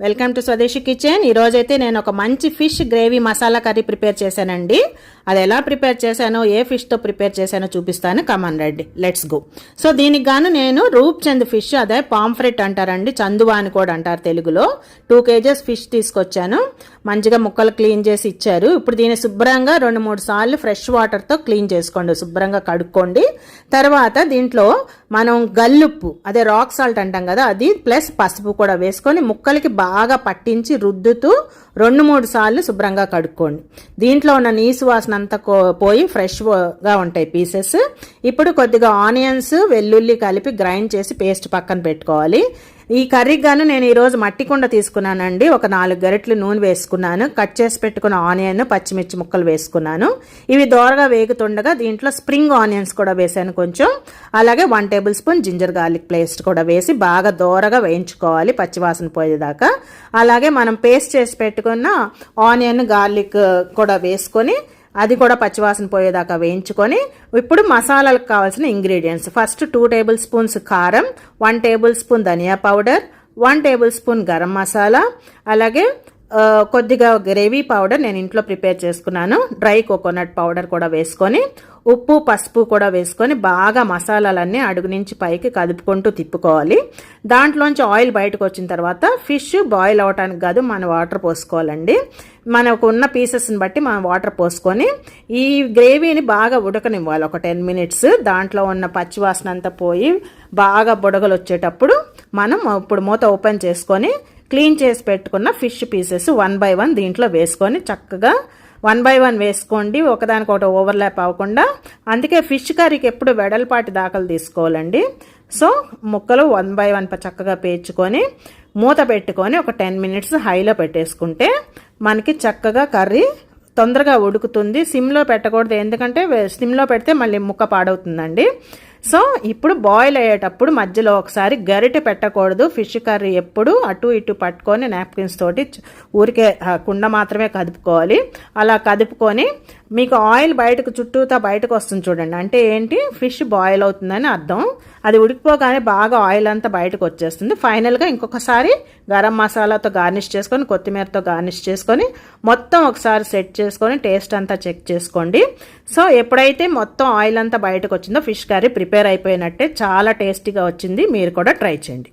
Welcome to Swadeshi kitchen. ఈరోజైతే నేను ఒక మంచి fish gravy masala curry prepare చేశానండి. అది ఎలా ప్రిపేర్ చేశానో ఏ ఫిష్తో ప్రిపేర్ చేశానో చూపిస్తాను. Come on ready let's go. So దీనికి గాను నేను రూప్చంద్ ఫిష్ అదే పాంఫ్రెట్ అంటారండి చందువా అని కూడా అంటారు తెలుగులో. టూ కేజెస్ ఫిష్ తీసుకొచ్చాను. మంచిగా ముక్కలు క్లీన్ చేసి ఇచ్చారు. ఇప్పుడు దీన్ని శుభ్రంగా రెండు మూడు సార్లు ఫ్రెష్ వాటర్తో క్లీన్ చేసుకోండి. శుభ్రంగా కడుక్కోండి. తర్వాత దీంట్లో మనం గల్లుప్పు అదే రాక్ సాల్ట్ అంటాం కదా అది ప్లస్ పసుపు కూడా వేసుకొని ముక్కలకి బాగా పట్టించి రుద్దుతూ రెండు మూడు సార్లు శుభ్రంగా కడుక్కోండి. దీంట్లో ఉన్న నీసు వాసన అంతా పోయి ఫ్రెష్గా ఉంటాయి పీసెస్ ఇప్పుడు కొద్దిగా ఆనియన్స్ వెల్లుల్లి కలిపి గ్రైండ్ చేసి పేస్ట్ పక్కన పెట్టుకోవాలి. ఈ కర్రీకి గాను నేను ఈరోజు మట్టి కుండ తీసుకున్నానండి. ఒక నాలుగు గరిటెలు నూనె వేసుకున్నాను. కట్ చేసి పెట్టుకున్న ఆనియన్ పచ్చిమిర్చి ముక్కలు వేసుకున్నాను. ఇవి దోరగా వేగుతుండగా దీంట్లో స్ప్రింగ్ ఆనియన్స్ కూడా వేసాను కొంచెం. అలాగే one tablespoon ginger garlic paste కూడా వేసి బాగా దోరగా వేయించుకోవాలి పచ్చివాసన పోయేదాకా. అలాగే మనం పేస్ట్ చేసి పెట్టుకున్న ఆనియన్ గార్లిక్ కూడా వేసుకొని అది కూడా పచ్చివాసన పోయేదాకా వేయించుకొని ఇప్పుడు మసాలాలకు కావాల్సిన ingredients. First two tablespoons కారం వన్ టేబుల్ స్పూన్ ధనియా powder one tablespoon garam masala అలాగే కొద్దిగా గ్రేవీ పౌడర్ నేను ఇంట్లో ప్రిపేర్ చేసుకున్నాను. డ్రై కోకోనట్ పౌడర్ కూడా వేసుకొని ఉప్పు పసుపు కూడా వేసుకొని బాగా మసాలాలన్నీ అడుగు నుంచి పైకి కదుపుకుంటూ తిప్పుకోవాలి. దాంట్లోంచి ఆయిల్ బయటకు వచ్చిన తర్వాత ఫిష్ బాయిల్ అవ్వటానికి కాదు మనం వాటర్ పోసుకోవాలండి. మనకు ఉన్న పీసెస్ని బట్టి మనం వాటర్ పోసుకొని ఈ గ్రేవీని బాగా ఉడకనివ్వాలి. ఒక టెన్ మినిట్స్ దాంట్లో ఉన్న పచ్చివాసన అంతా పోయి బాగా బుడగలు వచ్చేటప్పుడు మనం ఇప్పుడు మూత ఓపెన్ చేసుకొని క్లీన్ చేసి పెట్టుకున్న fish pieces one by one దీంట్లో వేసుకొని చక్కగా వన్ బై వన్ వేసుకోండి. ఒకదానికొకటి ఓవర్లాప్ అవ్వకుండా. అందుకే ఫిష్ కర్రీకి ఎప్పుడు వెడల్పాటి దాఖలు తీసుకోవాలండి. సో ముక్కలు వన్ బై వన్ చక్కగా పేర్చుకొని మూత పెట్టుకొని ఒక టెన్ మినిట్స్ హైలో పెట్టేసుకుంటే మనకి చక్కగా కర్రీ తొందరగా ఉడుకుతుంది. సిమ్లో పెట్టకూడదు. ఎందుకంటే సిమ్లో పెడితే మళ్ళీ ముక్క పాడవుతుందండి. సో ఇప్పుడు బాయిల్ అయ్యేటప్పుడు మధ్యలో ఒకసారి గరిటె పెట్టకూడదు. ఫిష్ కర్రీ ఎప్పుడు అటు ఇటు పట్టుకొని నాప్కిన్స్ తోటి ఊరికే కుండ మాత్రమే కదుపుకోవాలి. అలా కదుపుకొని మీకు ఆయిల్ బయటకు చుట్టూతా బయటకు వస్తుంది చూడండి. అంటే ఏంటి? ఫిష్ బాయిల్ అవుతుందని అర్థం. అది ఉడికిపోగానే బాగా ఆయిల్ అంతా బయటకు వచ్చేస్తుంది. ఫైనల్గా ఇంకొకసారి గరం మసాలాతో గార్నిష్ చేసుకొని కొత్తిమీరతో గార్నిష్ చేసుకొని మొత్తం ఒకసారి సెట్ చేసుకొని టేస్ట్ అంతా చెక్ చేసుకోండి. సో ఎప్పుడైతే మొత్తం ఆయిల్ అంతా బయటకు వచ్చిందో ఫిష్ కర్రీ ప్రిపేర్ అయిపోయినట్టే చాలా టేస్టీగా వచ్చింది. మీరు కూడా ట్రై చేయండి.